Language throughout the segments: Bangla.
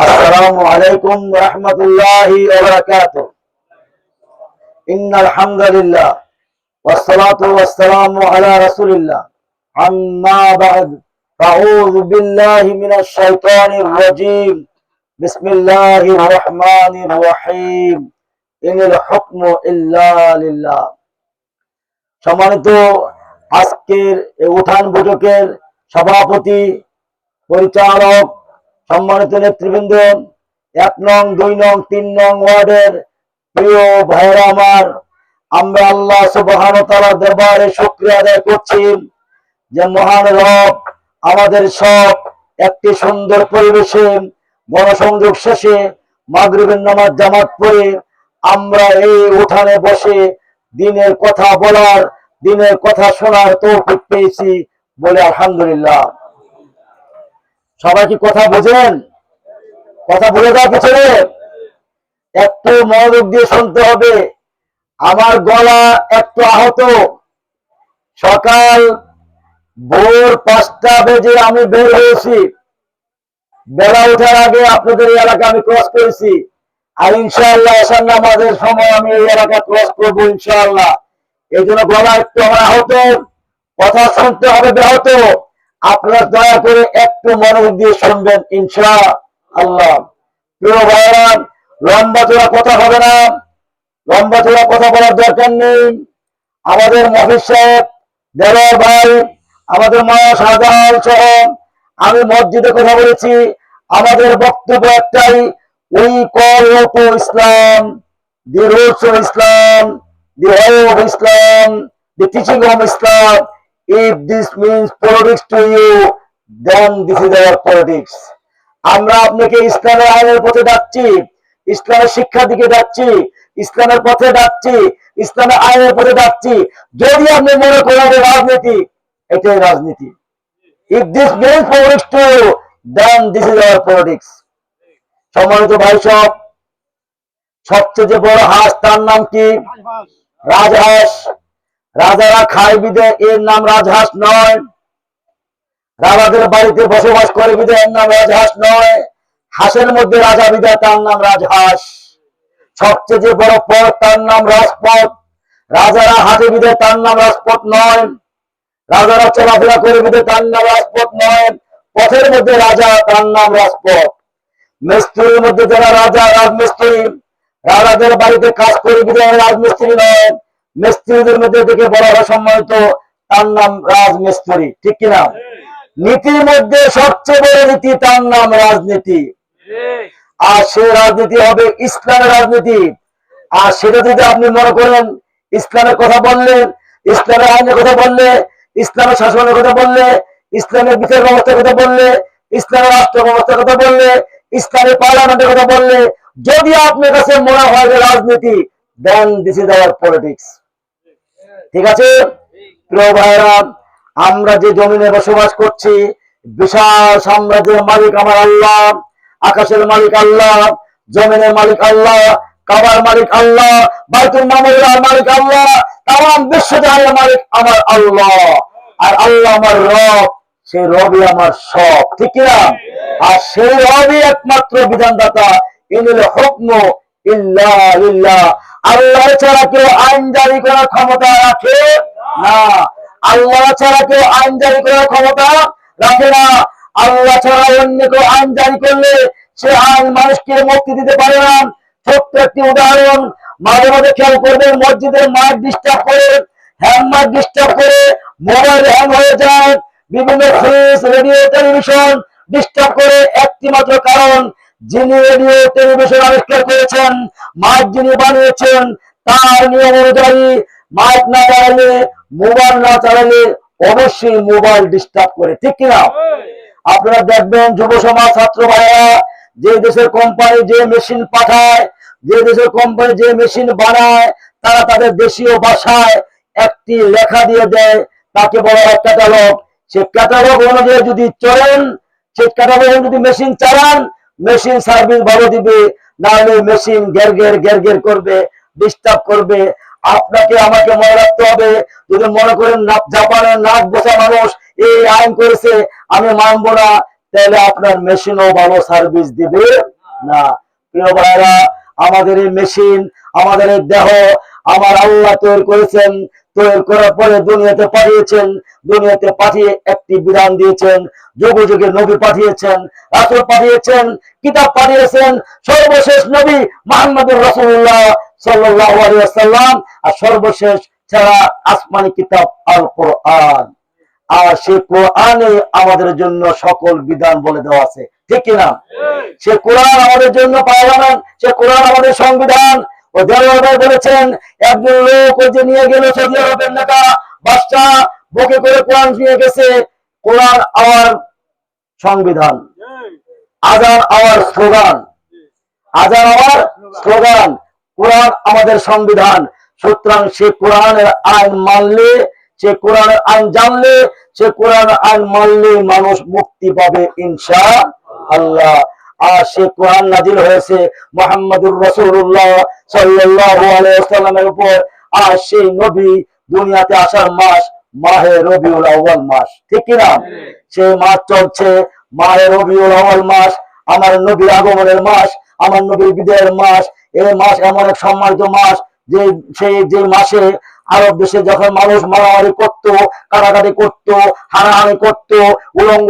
السلام عليكم ورحمة الله وبركاته إن الحمد لله والصلاة والسلام على رسول الله أما بعد أعوذ بالله من الشيطان الرجيم بسم الله الرحمن الرحيم إن الحكم إلا لله সম্মানিত আজকের উঠান বৈঠকের সভাপতি, পরিচালক, সম্মানিত নেতৃবৃন্দ, এক নং, দুই নং, তিন নং ওয়ার্ডের প্রিয় ভাইয়েরা আমার, আমরা আল্লাহ সুবহান দরবারে শুকরিয়া আদায় করছি যে মহান রব আমাদের সব একটি সুন্দর পরিবেশে, গণসংযোগ শেষে, মাগরিবের নামাজ জামাত পড়ে আমরা এই উঠানে বসে দিনের কথা বলার দিনের কথা শোনার তৌফিক পেয়েছি বলে আলহামদুলিল্লাহ। সবাই কি কথা বোঝেন? কথা বুঝে যাওয়া পিছনে। একটু মনোযোগ দিয়ে শুনতে হবে। আমার গলা একটু আহত। সকাল ভোর পাঁচটা বেজে আমি বের হয়েছি। বেলা ওঠার আগে আপনাদের এই এলাকা আমি ক্রস করেছি। আর ইনশাআল্লাহ আসার নামাজের সময় আমি এই এলাকা ক্রস করব ইনশাআল্লাহ। এই জন্য গলা একটু আমার আহত, কথা শুনতে হবে ব্যাহত। আপনারা দয়া করে একটু মনোযোগ দিয়ে শুনবেন ইনশা আল্লাহ প্রিয় লম্বা চোরা কথা হবে না। লম্বা চোরা কথা বলার দরকার নেই। আমাদের মফিজ সাহেব দেওয়ার ভাই, আমাদের মা শাহজাহান সহ আমি মসজিদে কথা বলেছি। আমাদের বক্তব্য একটাই we call Islam, the rules of Islam. The way of Islam the teaching of Islam if this means politics to you, then this is our politics. আমরা আপনাকে ইসলামের আইনের পথে ডাকছি, ইসলামের শিক্ষার দিকে ডাকছি, ইসলামের পথে ডাকছি, ইসলামের আইনের পথে ডাকছি। যদি আপনি মনে করেন রাজনীতি, এটাই রাজনীতি। If this politics to you, then this is our politics সম্মানিত ভাই সব সবচেয়ে বড় হাস, তার নাম কি? রাজহাঁস। রাজারা খায় বিদে এর নাম রাজহাঁস নয়। রাজাদের বাড়িতে বসবাস করে বিদে এর নাম রাজহাঁস নয়। হাঁসের মধ্যে রাজা বিদায়, তার নাম রাজহাঁস। সবচেয়ে যে বড় পথ, তার নাম রাজপথ। রাজারা হাটে বিদে তার নাম রাজপথ নয়। রাজারা চলাফেরা করে বিদে তার নাম রাজপথ নয়। পথের মধ্যে রাজা, তার নাম রাজপথ। মিস্ত্রির মধ্যে যারা রাজা, রাজমিস্ত্রি রাজাদের বাড়িতে কাজ করে বিদায় রাজমিস্ত্রি নয়। মিস্ত্রিদের মধ্যে দেখে বড় হয় সম্মানিত, তার নাম রাজমিস্ত্রি, ঠিক কিনা? নীতির মধ্যে সবচেয়ে বড় নীতি তার নাম রাজনীতি। আর সে রাজনীতি হবে ইসলামের রাজনীতি। আর সেটা যদি আপনি মনে করেন, ইসলামের কথা বললে, ইসলামের আইনের কথা বললে, ইসলামের শাসনের কথা বললে, ইসলামের বিচার ব্যবস্থার কথা বললে, ইসলামের রাষ্ট্র ব্যবস্থার কথা বললে, ইসলামের পার্লামেন্টের কথা বললে যদি আপনার কাছে মনে হয় যে রাজনীতি then this is our politics ঠিক আছে? প্রিয় ভাইরা আমরা যে জমিনে বসবাস করছি, বিশাল সাম্রাজ্যের মালিক আমার আল্লাহ, আকাশের মালিক আল্লাহ, জমিনের মালিক আল্লাহ, কাবার মালিক আল্লাহ, বাইতুল মামুল্লাহ মালিক আল্লাহ, তাম বিশ্ব জাহানের মালিক আমার আল্লাহ। আর আল্লাহ আমার রব, সেই রবই আমার সব। ঠিক কিনা? আর সেই রবই একমাত্র বিধানদাতা আল্লাহ ছাড়া কেউ আইন জারি করার ক্ষমতা রাখে না। আল্লাহ ছাড়া কেউ আইন জারি করার ক্ষমতা রাখে না। আল্লাহ ছাড়া অন্য কেউ আইন করলে সে আইন মানুষকে মুক্তি দিতে পারে না। ছোট্ট একটি উদাহরণ, মাঝে মাঝে খেয়াল করবেন, মসজিদের মাইক ডিস্টার্ব করে, হ্যাং মাইক ডিস্টার্ব করে, মোবাইল হ্যাং হয়ে যায়। বিভিন্ন ফ্রিজ, রেডিও, টেলিভিশন ডিস্টার্ব করে একটি মাত্র কারণ যিনি রেডিও, টেলিভিশন আবিষ্কার করেছেন, মাইক যিনি বানিয়েছেন, তার নিয়ম অনুযায়ী মাইক না চালালে, মোবাইল না চালালে অবশ্যই মোবাইল ডিস্টার্ব করে, ঠিক কিনা? আপনারা দেখবেন যুব সমাজ, ছাত্র ভাইরা যে দেশের কোম্পানি যে মেশিন পাঠায়, যে দেশের কোম্পানি যে মেশিন বানায়, তারা তাদের দেশীয় ভাষায় একটি লেখা দিয়ে দেয়, তাকে বলা হয় ক্যাটালগ সে ক্যাটালগ অনুযায়ী যদি চলেন সেই ক্যাটালগ যদি মেশিন চালান মেশিন সার্ভিস ভালো দিবে, নাহলে মেশিন ঘের ঘের ঘের ঘের করবে ডিস্টার্ব করবে। আপনাকে, আমাকে মনে রাখতে হবে, যদি মনে করেন জাপানের নাক বসা মানুষ, এই আইন করেছে, আমি মানবো না, তাহলে আপনার মেশিনও ভালো সার্ভিস দিবে না। প্রিয় ভাইরা আমাদের এই মেশিন, আমাদের এই দেহ, আমার আল্লাহ তৈরি করেছেন তৈরি করার পরে দুনিয়াতে পাঠিয়েছেন দুনিয়াতে পাঠিয়ে একটি বিধান দিয়েছেন যুগে যুগে নবী পাঠিয়েছেন রাসূল পাঠিয়েছেন কিতাব পাঠিয়েছেন সর্বশেষ নবী মোহাম্মদুর রাসূলুল্লাহ সাল্লাল্লাহু আলাইহি আর সর্বশেষ ছাড়া আসমানি কিতাব আল কোরআন আর সে কোরআনে আমাদের জন্য সকল বিধান বলে দেওয়া আছে ঠিক কিনা? সে কোরআন আমাদের জন্য পাওয়া সে কোরআন আমাদের সংবিধান বলেছেন একজন লোক ওই যে নিয়ে গেল সৌদি আরবের নেতা করে কোরআন নিয়ে গেছে। কোরআন আমার সংবিধান। আজান আমার স্লোগান। আজান আমার স্লোগান। কোরআন আমাদের সংবিধান। সুতরাং সে কোরআনের আইন মানলে, সে কোরআনের আইন জানলে, সে কোরআনের আইন মানলে মানুষ মুক্তি পাবে ইনশা আল্লাহ। আর সে কোরআন হয়েছে মোহাম্মদুর রসুল্লাহ উপর। আর সেই নবী দুনিয়াতে আসার মাস মাহে রবিউল আউয়াল মাস। ঠিক সেই মাস চলছে মাহে রবিউল আউয়াল মাস। আমার নবীর আগমনের মাস, আমার নবীর বিদায়ের মাস। এই মাস এমন এক সম্মানিত মাস যে সেই, যে মাসে আরব দেশে যখন মানুষ মারামারি করতো কাটাকাটি করতো, হানাহানি করতো, উলঙ্গ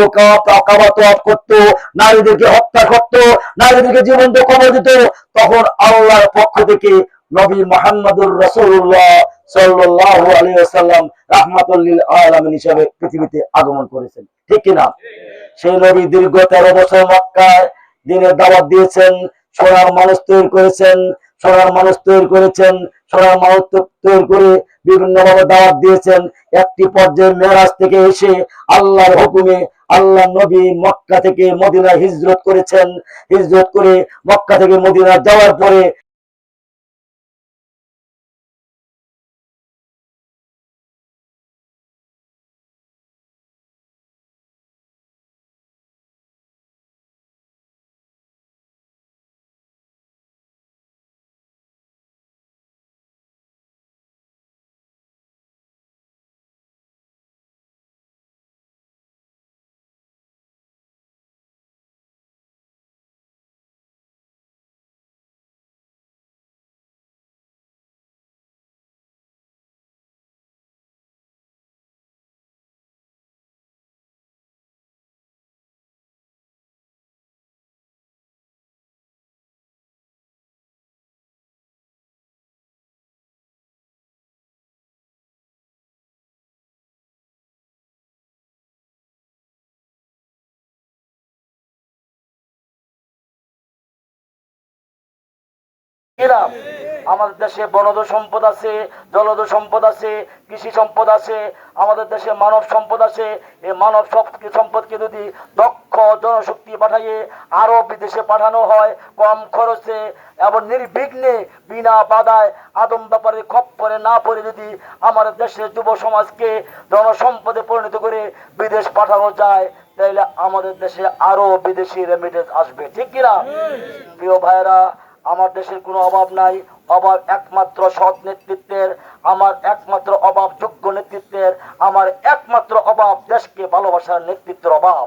কাবাত করতো, নারীদেরকে হত্যা করতো, নারীদেরকে জীবন্ত কবর দিত, তখন আল্লাহর পক্ষ থেকে নবী মোহাম্মদুর রসুল্লাহ সাল্লাল্লাহু আলাইহি ওয়াসাল্লাম রাহমাতুল্লিল আলামিন হিসেবে পৃথিবীতে আগমন করেছেন। ঠিক কিনা? সেই নবী দীর্ঘ তেরো বছর মক্কায় দিনের দাওয়াত দিয়েছেন, সোনার মানুষ তৈরি করেছেন, সোনার মানুষ তৈরি করেছেন সোনার মহত্তর তৈরি করে বিভিন্ন ভাবে দাওয়াত দিয়েছেন। একটি পর্যায়ে মেরাজ থেকে এসে আল্লাহর হুকুমে আল্লাহ নবী মক্কা থেকে মদিনা হিজরত করেছেন। হিজরত করে মক্কা থেকে মদিনা যাওয়ার পরে এরা আমাদের দেশে বনজ সম্পদ আছে জলজ সম্পদ আছে কৃষি সম্পদ আছে আমাদের দেশে মানব সম্পদ আছে। এই মানব সম্পদকে যদি দক্ষ জনশক্তি পাঠাইয়ে আরও বিদেশে পাঠানো হয় কম খরচে এবং নির্বিঘ্নে বিনা বাধায় আদম ব্যাপারে খপ্পরে না পড়ে যদি আমাদের দেশের যুব সমাজকে জনসম্পদে পরিণত করে বিদেশ পাঠানো যায় তাইলে আমাদের দেশে আরও বিদেশি রেমিটেন্স আসবে। ঠিক কিনা? প্রিয় ভাইরা আমার দেশের কোনো অভাব নাই। অভাব একমাত্র সৎ নেতৃত্বের আমার একমাত্র অভাব যোগ্য নেতৃত্বের আমার একমাত্র অভাব দেশকে ভালোবাসার নেতৃত্বের অভাব।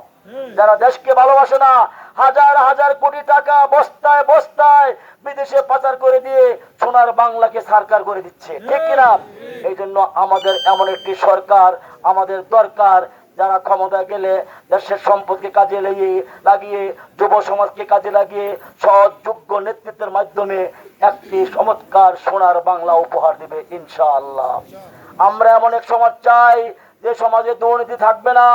যারা দেশকে ভালোবাসে না হাজার হাজার কোটি টাকা বস্তায় বস্তায় বিদেশে পাচার করে দিয়ে সোনার বাংলাকে সরকার করে দিচ্ছে। ঠিক কিনা? এই জন্য আমাদের এমন একটি সরকার আমাদের দরকার যারা ক্ষমতা গেলে দেশের সম্পদকে কাজে লাগিয়ে লাগিয়ে, যুব সমাজকে কাজে লাগিয়ে সৎ, যোগ্য নেতৃত্বের মাধ্যমে একটি চমৎকার সোনার বাংলা উপহার দিবে ইনশাআল্লাহ। আমরা এমন এক সমাজ চাই, যে সমাজে দুর্নীতি থাকবে না,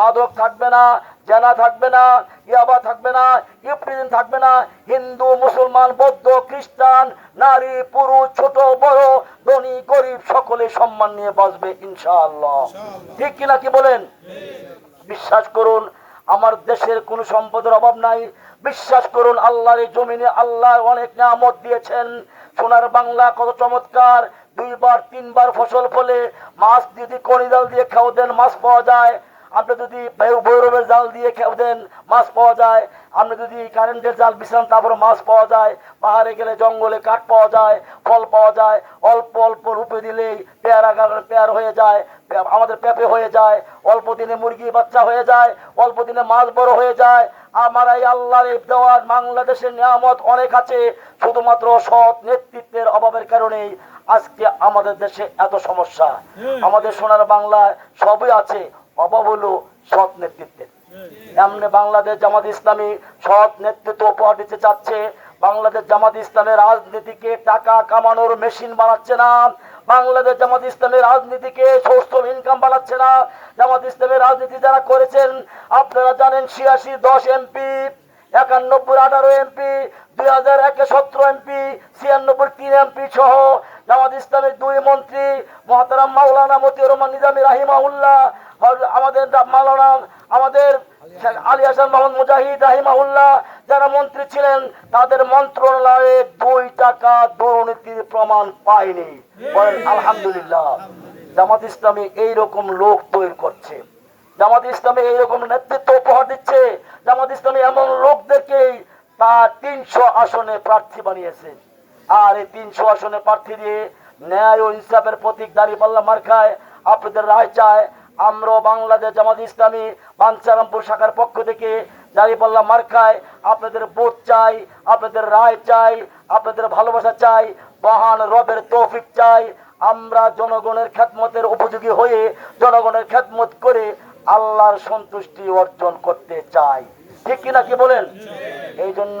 মাদক থাকবে না জেনা থাকবে না ইয়াবা থাকবে না ইউপ্রিজন থাকবে না হিন্দু মুসলমান বৌদ্ধ খ্রিস্টান নারী পুরুষ ছোট বড় ধনী গরিব সকলে সম্মান নিয়ে বাঁচবে ইনশাআল্লাহ। ঠিক কিনা কি বলেন? বিশ্বাস করুন আমার দেশের কোনো সম্পদের অভাব নাই। বিশ্বাস করুন আল্লাহর জমিনে আল্লাহ অনেক নামত দিয়েছেন। সোনার বাংলা কত চমৎকার। দুইবার তিনবার ফসল ফলে মাছ যদি কণিদাল দিয়ে খাও দেন মাছ পাওয়া যায়। আপনি যদি বৈরবের জাল দিয়ে খেয়ে দেন মাছ পাওয়া যায়। আপনি যদি কারেন্টের জাল বিছান তারপরে মাছ পাওয়া যায়। পাহাড়ে গেলে জঙ্গলে কাঠ পাওয়া যায় ফল পাওয়া যায়। অল্প অল্প রূপে দিলেই পেয়ারা পেয়ার হয়ে যায় আমাদের পেঁপে হয়ে যায়। অল্প দিনে মুরগি বাচ্চা হয়ে যায় অল্প দিনে মাছ বড় হয়ে যায়। আমার এই আল্লাহর দেওয়ার বাংলাদেশের নিয়ামত অনেক আছে। শুধুমাত্র সৎ নেতৃত্বের অভাবের কারণেই আজকে আমাদের দেশে এত সমস্যা। আমাদের সোনার বাংলায় সবই আছে। অভাব হলো সৎ নেতৃত্বের এমনি বাংলাদেশ জামাত ইসলামী সৎ নেতৃত্ব উপহার দিতে চাচ্ছে। বাংলাদেশ জামাত ইসলামের রাজনীতিকে টাকা কামানোর মেশিন বানাচ্ছে না। বাংলাদেশ জামাত ইসলামের রাজনীতিকে সোর্স ইনকাম বানাচ্ছে না। জামাত ইসলামের রাজনীতি যারা করেছেন, আপনারা জানেন ছিয়াশি দশ এমপি, একানব্বই আঠারো এমপি, দুই হাজার একে সতেরো এমপি, ছিয়ানব্বই তিন এমপি সহ জামাত ইসলামের দুই মন্ত্রী মহাতারাম মাওলানা মতিউর রহমান নিজামী রাহিমাউল্লাহ হজ- আমাদের মাওলানা, আমাদের আলী হাসান মোহাম্মদ মুজাহিদ রাহিমাউল্লাহ যারা মন্ত্রী ছিলেন, তাদের মন্ত্রণালয়ে দুই টাকা দুর্নীতির প্রমাণ পায়নি। বলেন, আলহামদুলিল্লাহ। জামাত ইসলামী এইরকম লোক তৈরি করছে। জামাত ইসলামী এইরকম নেতৃত্ব উপহার দিচ্ছে। জামাত ইসলামী এমন লোকদেরকেই তা তিনশো আসনে প্রার্থী বানিয়েছে। আর এই তিনশো আসনে প্রার্থী দিয়ে ন্যায় ও ইনসাফের প্রতীক দাঁড়িয়ে পাল্লা মার্কায়, আপনাদের রায় চায় আমরা বাংলাদেশ জামাত ইসলামী বাঞ্চারামপুর শাখার পক্ষ থেকে দাঁড়িপাল্লা মার্কায় আপনাদের ভোট চাই, আপনাদের রায় চাই, আপনাদের ভালোবাসা চাই, মহান রবের তৌফিক চাই। আমরা জনগণের খ্যাতমতের উপযোগী হয়ে জনগণের খ্যাতমত করে আল্লাহর সন্তুষ্টি অর্জন করতে চাই। ঠিক কিনা কি বলেন? এই জন্য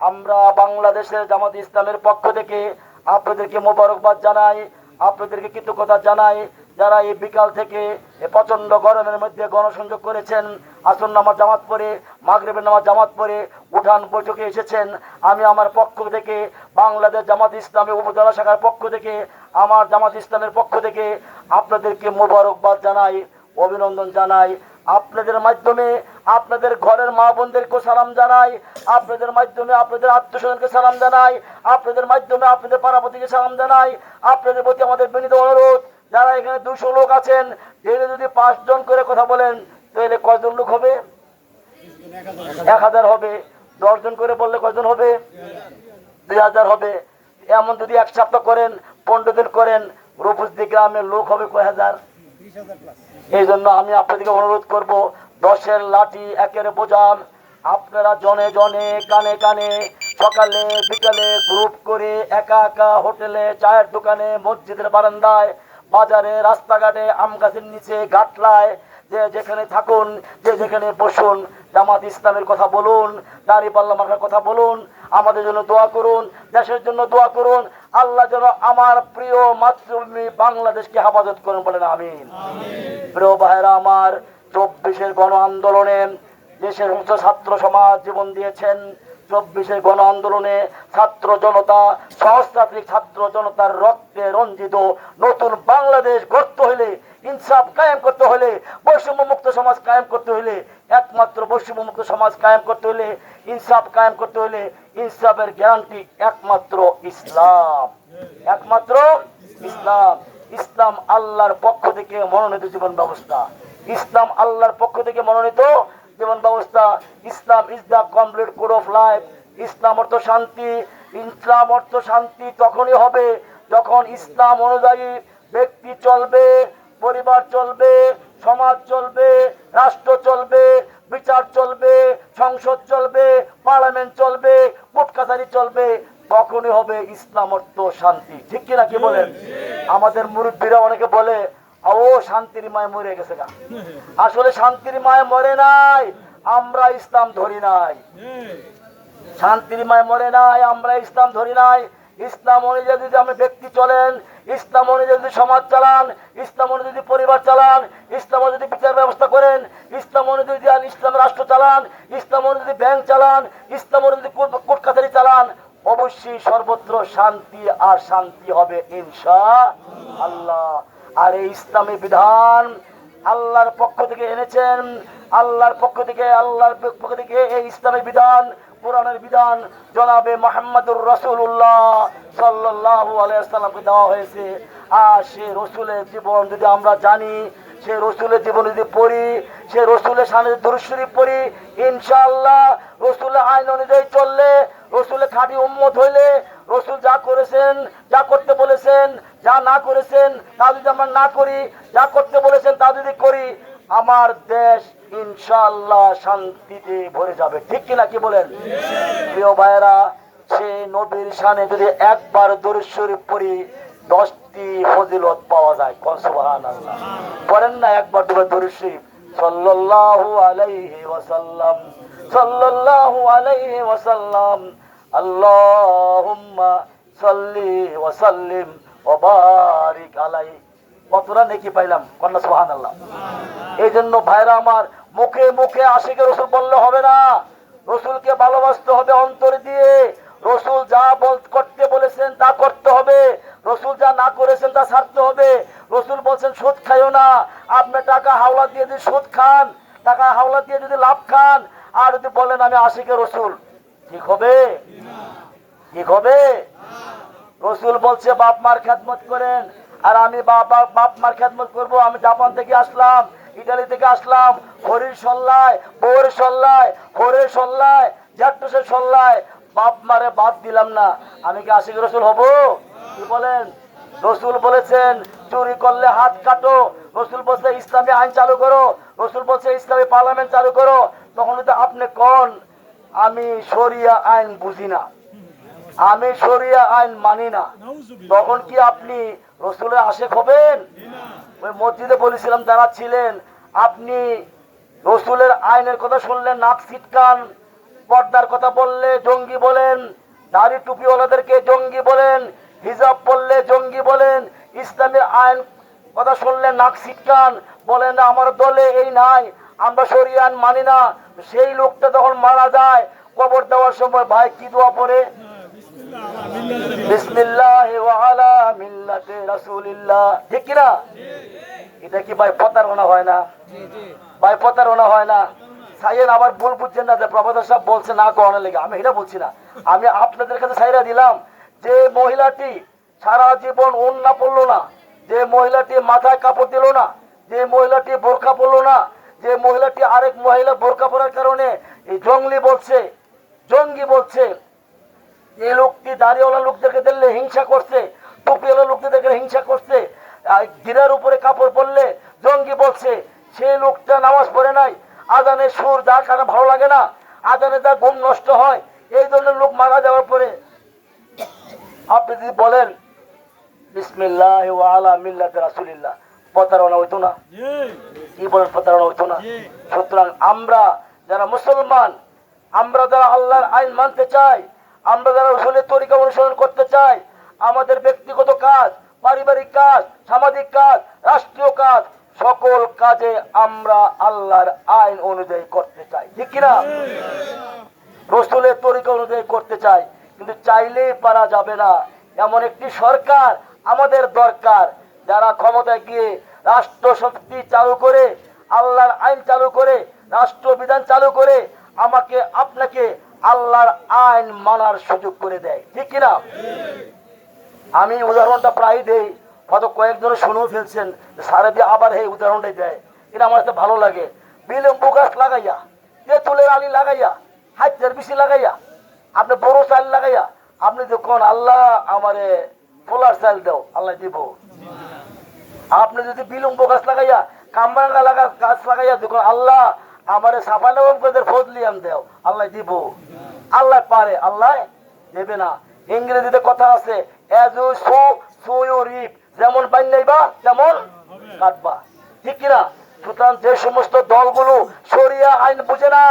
আমরা বাংলাদেশের জামাত ইসলামের পক্ষ থেকে আপনাদেরকে মোবারকবাদ জানাই, আপনাদেরকে কৃতজ্ঞতা জানাই। যারা এই বিকাল থেকে এ প্রচণ্ড গরমের মধ্যে গণসংযোগ করেছেন আসন নামাজ জামাত পরে মাগরিবের নামাজ জামাত পরে উঠান বৈঠকে এসেছেন, আমি আমার পক্ষ থেকে, বাংলাদেশ জামাত ইসলামী উপজেলা শাখার পক্ষ থেকে, আমার জামাত ইসলামের পক্ষ থেকে আপনাদেরকে মোবারকবাদ জানাই, অভিনন্দন জানাই। আপনাদের মাধ্যমে আপনাদের ঘরের মা বোনদেরকে সালাম জানাই, আপনাদের মাধ্যমে আপনাদের আত্মস্বজনকে সালাম জানাই, আপনাদের মাধ্যমে আপনাদের পাড়াপতিকে সালাম জানাই, আপনাদের প্রতি আমাদের বিনীত অনুরোধ যারা এখানে দুশো লোক আছেন ডেলে যদি পাঁচজন করে কথা বলেন, তাহলে কয়জন লোক হবে? এক হাজার হবে। দশজন করে বললে কয়জন হবে? দুই হাজার হবে। এমন যদি এক সপ্তাহ করেন, পনেরো দিন করেন রূপসদি গ্রামের লোক হবে কয় হাজার? এই জন্য আমি আপনাদেরকে অনুরোধ করব, দশের লাঠি একের বোঝান। আপনারা জনে জনে, কানে কানে, সকালে, বিকালে গ্রুপ করে একা একা হোটেলে, চায়ের দোকানে, মসজিদের বারান্দায় বাজারে রাস্তাঘাটে আম গাছের নিচে গাটলায় যে যেখানে থাকুন যে যেখানে বসুন জামাত ইসলামের কথা বলুন দাড়ি পাল্লা মাখার কথা বলুন আমাদের জন্য দোয়া করুন দেশের জন্য দোয়া করুন আল্লাহ যেন আমার প্রিয় মাতৃভূমি বাংলাদেশকে হেফাজত করুন বলেন আমি প্রিয় ভাইরা আমার চব্বিশের গণ আন্দোলনে দেশের ছাত্র সমাজ জীবন দিয়েছেন। চব্বিশের গণ আন্দোলনে ছাত্র জনতা সহস্রাত্রিক ছাত্র জনতার রক্তে রঞ্জিত নতুন বাংলাদেশ গড়তে হইলে, ইনসাফ কায়েম করতে হলে বৈষম্য মুক্ত সমাজ কায়েম করতে হইলে, একমাত্র বৈষম্য মুক্ত সমাজ কায়েম করতে হলে ইনসাফ কায়েম করতে হলে ইনসাফের গ্যারান্টি একমাত্র ইসলাম। একমাত্র ইসলাম। ইসলাম আল্লাহর পক্ষ থেকে মনোনীত জীবন ব্যবস্থা। ইসলাম আল্লাহর পক্ষ থেকে মনোনীত জীবন ব্যবস্থা Islam is the complete code of life ইসলাম অর্থ শান্তি ইসলাম অর্থ শান্তি তখনই হবে যখন ইসলাম অনুযায়ী ব্যক্তি চলবে পরিবার চলবে সমাজ চলবে রাষ্ট্র চলবে বিচার চলবে সংসদ চলবে পার্লামেন্ট চলবে কোর্ট কাছারি চলবে তখনই হবে ইসলাম অর্থ শান্তি। ঠিক কিনা কি বলেন? আমাদের মুরব্বীরা অনেকে বলে ও শান্তির মায় মরে গেছে গা। আসলে শান্তির মায় মরে নাই, আমরা ইসলাম ধরি নাই। শান্তির মায় মরে নাই, আমরা ইসলাম ধরি নাই। ইসলাম অনুযায়ী যদি আমরা ব্যক্তি চলেন, ইসলাম অনুযায়ী যদি সমাজ চালান, ইসলাম অনুযায়ী যদি পরিবার চালান, ইসলাম যদি বিচার ব্যবস্থা করেন, ইসলাম অনুযায়ী যদি ইসলাম রাষ্ট্র চালান, ইসলাম অনুযায়ী ব্যাংক চালান, ইসলাম অনুযায়ী কোর্ট কাছারি চালান, অবশ্যই সর্বত্র শান্তি আর শান্তি হবে ইনশা আল্লাহ। আর এই ইসলামী বিধান আল্লাহর পক্ষ থেকে এনেছেন। আল্লাহর পক্ষ থেকে, আল্লাহর পক্ষ থেকে এই ইসলামী বিধান, কোরআনের বিধান জনাবে মোহাম্মদুর রসুল্লাহ সাল্লাহ আলাইসাল্লামকে দেওয়া হয়েছে। আর সে রসুলের জীবন যদি আমরা জানি, সে রসুলের জীবন যদি পড়ি, সে রসুলের সামনে দুরুশ্বরী পড়ি, ইনশাআল্লাহ রসুলের আইন অনুযায়ী চললে, রসুলের খাঁটি উম্মত হইলে রসুল যা করেছেন, যা করতে বলেছেন, যা না করেছেন, তা যদি আমরা না করি, যা করতে বলেছেন, তা যদি করি, আমার দেশ ইনশাআল্লাহ শান্তিতে ভরে যাবে। ঠিক কিনা কি বলেন? প্রিয় ভাইয়েরা, সে নবীর শানে যদি একবার দরুশ্বরী পড়ি, দশটি ফজিলত পাওয়া যায়। কনসবাহান আল্লাহ না একবার দুবার দরুশ্বরী সাল্লাল্লাহু আলাইহি ওয়াসাল্লাম, সাল্লাল্লাহু আলাইহি ওয়াসাল্লাম আল্লাহুম্মা সাল্লি ওয়া সাল্লিম ওয়া বারিক আলাইহি কতটা নেকি পাইলাম, কন্যা সুবহানাল্লাহ। এই জন্য ভাইরা আমার, মুখে মুখে আশিকে রসুল বললে হবে না। রসুলকে ভালোবাসতে হবে অন্তর দিয়ে। রসুল যা বল করতে বলেছেন তা করতে হবে। রসুল যা না করেছেন তা ছাড়তে হবে। রসুল বলছেন, সুদ খাইও না। আপনি টাকা হাওলা দিয়ে যদি সুদ খান, টাকা হাওলা দিয়ে যদি লাভ খান, আর যদি বলেন আমি আশিকে রসুল, ঠিক হবে? ঠিক হবে রসুল বলছে, বাপ মার খেদমত করেন। আর আমি বাপ, বাপ- মার খেদমত করব। আমি জাপান থেকে আসলাম, ইটালি থেকে আসলাম হরির সল্লায় বউর সল্লায় হরের সল্লায়, জ্যাঠসের সল্লায়। বাপ মারে বাদ দিলাম না। আমি কি আশিক রসুল হব? কি বলেন? রসুল বলেছেন, চুরি করলে হাত কাটো। রসুল বলছে, ইসলামী আইন চালু করো। রসুল বলছে, ইসলামী পার্লামেন্ট চালু করো। তখন আপনি কন, আমি শরিয়া আইন বুঝি না। আমি শরিয়া আইন মানি না। তখন কি আপনি রসুলের আশেক হবেন? ওই মসজিদে বলেছিলাম যারা ছিলেন আপনি রসুলের আইনের কথা শুনলেন নাক ছিটকান পর্দার কথা বললে জঙ্গি বলেন দাড়ি টুপিওয়ালাদেরকে জঙ্গি বলেন হিজাব পড়লে জঙ্গি বলেন ইসলামের আইন কথা শুনলে নাক ছিটকান বলেন আমার দলে এই নাই আমরা শরিয়া আইন মানি না। সেই লোকটা যখন মারা যায়। কবর দেওয়ার সময় ভাই কি দোয়া পড়ে? আমি এটা বলছি না। আমি আপনাদের কাছে সাইরা দিলাম যে মহিলাটি সারা জীবন ওন্না পড়ল না, যে মহিলাটি মাথায় কাপড় দিল না, যে মহিলাটি বোরখা পড়ল না, যে মহিলাটি আরেক মহিলা বোরখা পরার কারণে এই জঙ্গলি বলছে, জঙ্গি বলছে এই লোকটি দাড়িওয়ালা লোকদেরকে দেখলে হিংসা করছে? টুপিওয়ালা লোকদের দেখলে হিংসা করছে? গিরার উপরে কাপড় পরলে জঙ্গি বলছে সেই লোকটা নামাজ পড়ে নাই। আজানের সুর যার কারণে ভালো লাগে না আজানে তার ঘুম নষ্ট হয়। এই ধরনের লোক মারা যাওয়ার পরে আপনি যদি বলেন বিসমিল্লাহ আলা মিল্লাতে রাসূলিল্লাহ প্রতারণা হইতো না? কি বলেন প্রতারণা হইতো না? সুতরাং আমরা যারা মুসলমান আমরা যারা আল্লাহর আইন মানতে চাই আমরা যারা রসুলের তরিকা অনুসরণ করতে চাই, আমাদের ব্যক্তিগত কাজ, পারিবারিক কাজ, সামাজিক কাজ, রাষ্ট্রীয় কাজ, সকল কাজে আমরা আল্লাহর আইন অনুযায়ী করতে চাই। ঠিক কিনা? রসুলের তরিকা অনুযায়ী করতে চাই, কিন্তু চাইলেই পারা যাবে না। এমন একটি সরকার আমাদের দরকার, যারা ক্ষমতায় গিয়ে রাষ্ট্র শক্তি চালু করে, আল্লাহর আইন চালু করে, রাষ্ট্রবিধান চালু করে, আমাকে, আপনাকে আল্লাহর আইন মানার সুযোগ করে দেয়। ঠিক কিনা? আমি উদাহরণটা প্রায় দেই। হয়তো কয়েকজন শুনেও ফেলছেন সারা দিয়ে আবার এই উদাহরণটাই দেয়। এটা আমার কাছে ভালো লাগে। বিলম্ব গাছ লাগাইয়া তেঁতুলের আলি লাগাইয়া হাইতের বেশি লাগাইয়া, আপনি বড় চাল লাগাইয়া, আপনি যখন আল্লাহ আমারে পোলার চাল দাও, আল্লাহ দিব। আপনি যদি বিলম্ব গাছ লাগাইয়া, কামরাঙ্গা লাগা গাছ লাগাইয়া দেখুন আল্লাহ আমারে সাফা নেব করে ফজলিয়াম দেও। আল্লাহ দিব। আল্লাহ পারে, আল্লাহ দেবে না। ইংরেজিতে কথা আছে যেমন বান্যাইবা তেমন কাটবা। ঠিক কিনা? সুতরাং যে সমস্ত দলগুলো সরিয়া আইন বুঝে না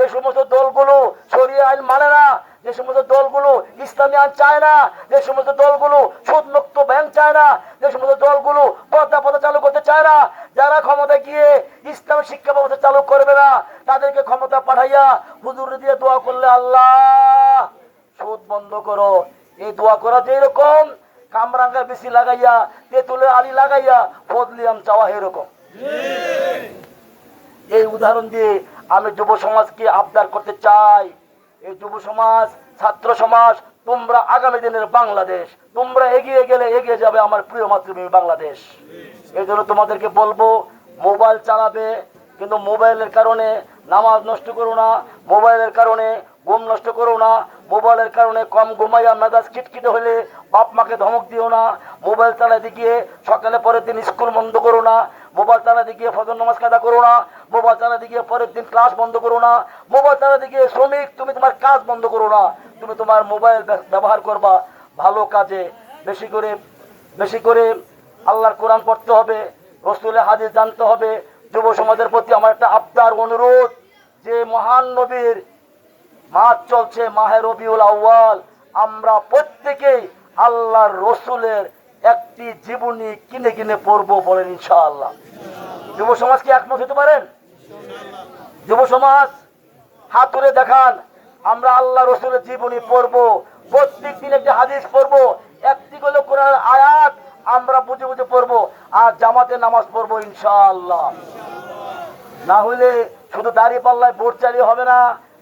যে সমস্ত দলগুলো সরিয়া আইন মানে না। যে সমস্ত দলগুলো ইসলামী আইন চায় না। যে সমস্ত দলগুলো সুদ মুক্ত ব্যাংক চায় না। যে সমস্ত দলগুলো পর্দা পর্দা চালু করতে চায় না। যারা ক্ষমতায় গিয়ে ইসলাম শিক্ষা ব্যবস্থা চালু করবে না তাদেরকে ক্ষমতা পাঠাইয়া হুজুর দিয়ে দোয়া করলে আল্লাহ সুদ বন্ধ করো। এই দোয়া করা যেরকম কামরাঙ্গা বেশি লাগাইয়া তেঁতুলের আলি লাগাইয়া ফজলিয়াম চাওয়া এরকম। এই উদাহরণ দিয়ে আমি যুব সমাজকে আবদার করতে চাই। এই যুব সমাজ, ছাত্র সমাজ, তোমরা আগামী দিনের বাংলাদেশ। তোমরা এগিয়ে গেলে এগিয়ে যাবে আমার প্রিয় মাতৃভূমি বাংলাদেশ। এই জন্য তোমাদেরকে বলব, মোবাইল চালাবে, কিন্তু মোবাইলের কারণে নামাজ নষ্ট করো না, মোবাইলের কারণে ঘুম নষ্ট করো না, মোবাইলের কারণে কম ঘুমাইয়া মেজাজ খিটখিটে হলে বাপ মাকে ধমক দিও না, মোবাইল চালাতে গিয়ে সকালে পরের দিন স্কুল বন্ধ করো না মোবাইল চালাতে গিয়ে ফজর নামাজ কাদা করো না, মোবাইল চালাতে গিয়ে পরের দিন ক্লাস বন্ধ করো না, মোবাইল চালাতে গিয়ে শ্রমিক, তুমি তোমার কাজ বন্ধ করো না, তুমি তোমার মোবাইল ব্যবহার করবা ভালো কাজে। বেশি করে বেশি করে আল্লাহর কোরআন পড়তে হবে, রসুলের হাদিস জানতে হবে। যুব সমাজের প্রতি আমার একটা আবদার, অনুরোধ যে মহান নবীর মাস চলছে মাহে রবিউল আউয়াল। আমরা প্রত্যেকেই আল্লাহর রসুলের একটি জীবনী কিনে কিনে পড়ব বলেন ইনশাআল্লাহ। যুব সমাজ কি একমত হতে পারেন? যুব সমাজ, হাত তুলে দেখান, আমরা আল্লাহ রসুলের জীবনী পড়ব, প্রত্যেক দিন একটি হাদিস পড়ব, একটি করে কোরআন আয়াত আমরা বুঝে বুঝে পড়ব, আর জামাতে নামাজ পড়ব ইনশাআল্লাহ। না হলে শুধু দাঁড়িয়ে পাল্লায় ভোট চালিয়ে হবে না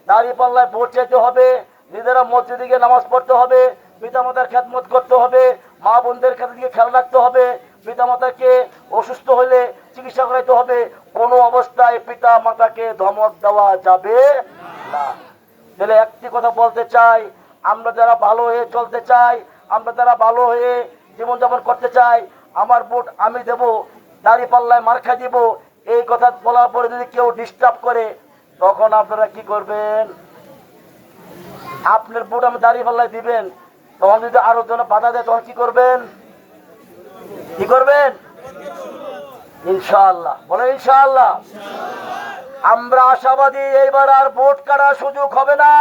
দাঁড়িয়ে পাল্লায় ভোট চাইতে হবে, নিজেরা মসজিদে গিয়ে নামাজ পড়তে হবে, পিতামাতার খেদমত করতে হবে মা বোনদের কাছে দিকে খেয়াল রাখতে হবে, পিতামাতাকে অসুস্থ হলে চিকিৎসা করাইতে হবে। কোনো অবস্থায় পিতা মাতাকে ধমক দেওয়া যাবে না। তাহলে একটি কথা বলতে চাই, আমরা যারা ভালো হয়ে চলতে চাই, আমরা যারা ভালো হয়ে জীবনযাপন করতে চাই, আমার ভোট আমি দেব দাঁড়িয়ে পাল্লায় মার্কা দিব। এই কথা বলার পরে যদি কেউ ডিস্টার্ব করে, তখন আপনারা কি করবেন? আপনার ভোট আমি দাঁড়িয়ে পাল্লায় দিবেন তখন যদি আরও জন বাধা দেয়, তখন কি করবেন? কি করবেন? ইনশাআল্লাহ। বলে ইনশাআল্লাহ। আমরা আশাবাদী, এইবার আর ভোট কাটার সুযোগ হবে না।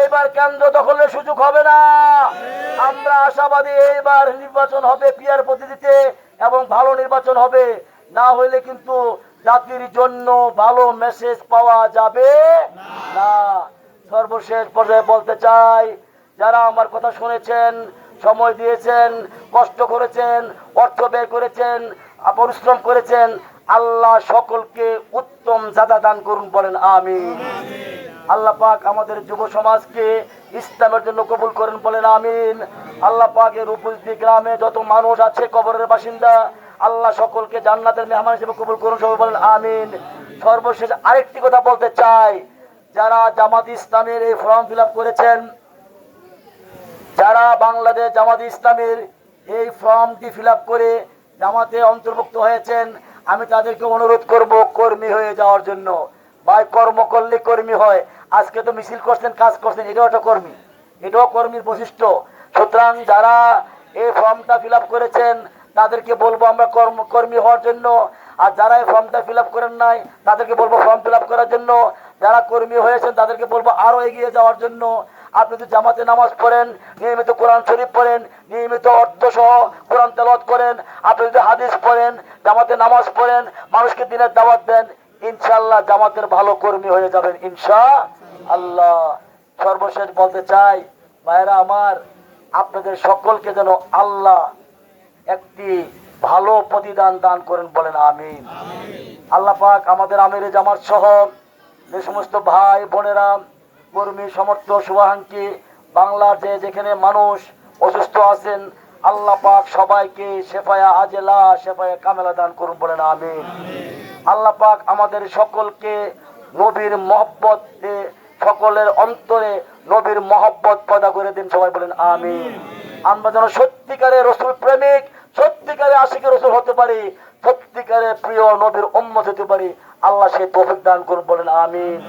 এইবার কেন্দ্র দখলের সুযোগ হবে না। আমরা আশাবাদী, এইবার নির্বাচন হবে পিয়ার পদ্ধতিতে এবং ভালো নির্বাচন হবে। না হইলে কিন্তু জাতির জন্য ভালো মেসেজ পাওয়া যাবে না। সর্বশেষ পর্যায়ে বলতে চাই যারা আমার কথা শুনেছেন, সময় দিয়েছেন, কষ্ট করেছেন, অর্থ ব্যয় করেছেন, পরিশ্রম করেছেন, আল্লাহ সকলকে উত্তম জাদা দান করুন, বলেন আমি আল্লাহ পাক আমাদের যুব সমাজকে ইসলামের জন্য কবুল করেন, বলেন আমিন। আল্লাহ পাকের উপস্থিতি গ্রামে যত মানুষ আছে, কবরের বাসিন্দা, আল্লাহ সকলকে জান্নাতের মেহমান হিসেবে কবুল করুন, সবাই বলেন আমিন। সর্বশেষ আরেকটি কথা বলতে চাই, যারা জামাত ইসলামের এই ফর্ম ফিল করেছেন যারা বাংলাদেশ জামাত ইসলামের এই ফর্মটি ফিল করে জামাতে অন্তর্ভুক্ত হয়েছেন, আমি তাদেরকে অনুরোধ করব কর্মী হয়ে যাওয়ার জন্য। ভাই, কর্ম করলে কর্মী হয়। আজকে তো মিছিল করছেন, কাজ করছেন, এটাও একটা কর্মী। এটাও কর্মীর বৈশিষ্ট্য। সুতরাং যারা এই ফর্মটা ফিল করেছেন, তাদেরকে বলব আমরা কর্ম, কর্মী হওয়ার জন্য। আর যারা এই ফর্মটা ফিল করেন নাই, তাদেরকে বলব ফর্ম ফিল করার জন্য। যারা কর্মী হয়েছেন, তাদেরকে বলব আরও এগিয়ে যাওয়ার জন্য। আপনি যদি জামাতে নামাজ পড়েন নিয়মিত কোরআন শরীফ পড়েন নিয়মিত অর্থ সহ কোরআন তেলত করেন আপনি যদি হাদিস পড়েন জামাতে নামাজ পড়েন মানুষকে দিনের দাওয়াত দেন ইনশাল্লাহ জামাতের ভালো কর্মী হয়ে যাবেন ইনশা আল্লাহ সর্বশেষ বলতে চাই ভাইরা আমার আপনাদের সকলকে যেন আল্লাহ একটি ভালো প্রতিদান দান করেন বলেন আমিন। আল্লাহ পাক আমাদের আমিরে জামাত সহ যে সমস্ত ভাই বোনেরা কর্মী সমর্থ শুভাহাঙ্কি বাংলার যে যেখানে মানুষ অসুস্থ আছেন, আল্লাহ পাক সবাইকে শেফায়া আজেলা, শেফায়া কামেলা দান করুন বলেন আমি আল্লাহ পাক আমাদের সকলকে নবীর মহব্বত, সকলের অন্তরে নবীর মহব্বত পয়দা করে দিন, সবাই বলেন আমি আমরা যেন সত্যিকারে রসুল প্রেমিক সত্যিকারে আশিকে রসুল হতে পারি সত্যিকারে প্রিয় নবীর উম্মত হতে পারি, আল্লাহ সেই তৌফিক দান করুন বলেন, আমিন।